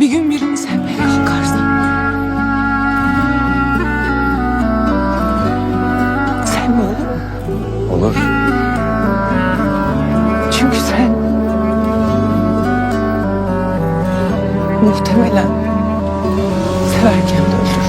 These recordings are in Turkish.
Bir gün birini sevmeye kalkarsan. Sevme olur mu? Olur. Çünkü sen muhtemelen severken de öldürürsün.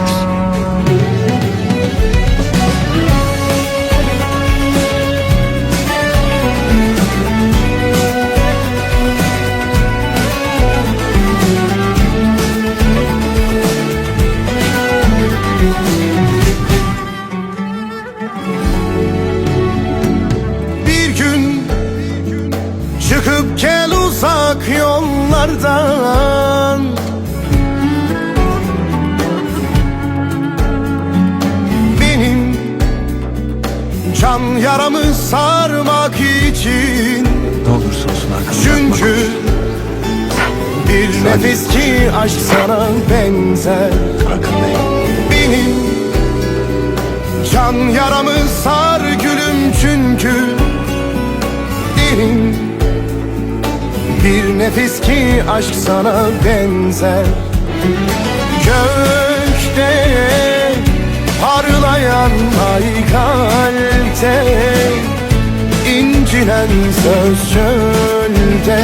Yollardan. Benim can yaramı sarmak için Ne olursa olsun arkamda Çünkü bir nefes ki aşk sana benzer. Farkındayım. benim Can yaramı sar nefis ki aşk sana benzer. Gökte parlayan ay kalpte İncilen söz çölde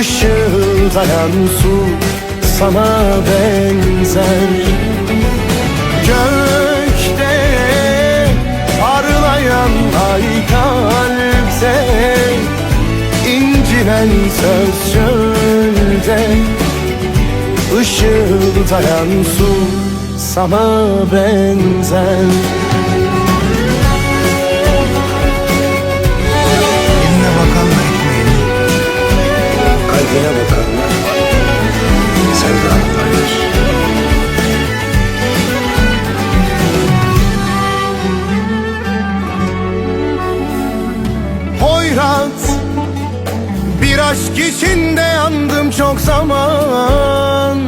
Işıldayan su sana benzer. Gökte parlayan ay kalpte İncilen söz çölde Işıldayan su sana benzer aşk içinde yandım çok zaman.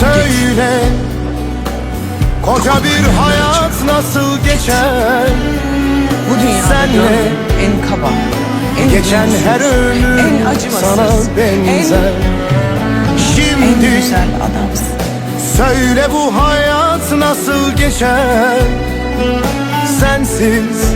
Söyle Koca bir hayat nasıl geçer? Bu dünyada Senle en kaba, en Geçen huzursuz, her ömür en acımasız, sana benzer. en, en Şimdi güzel adamsın. Söyle bu hayat nasıl geçer? Sensiz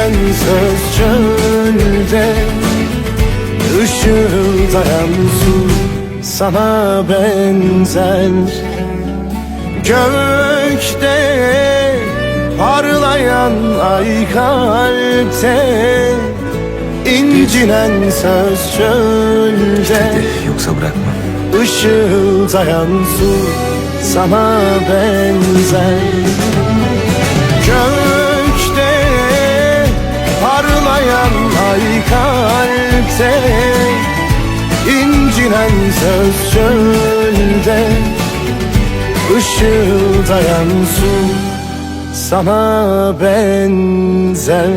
İncilen söz çölde Işıldayan su sana benzer Gökte parlayan ay kalpte İncilen söz çölde Yoksa bırakma. Işıldayan su sana benzer İncilen söz çölde Işıldayan su sana benzer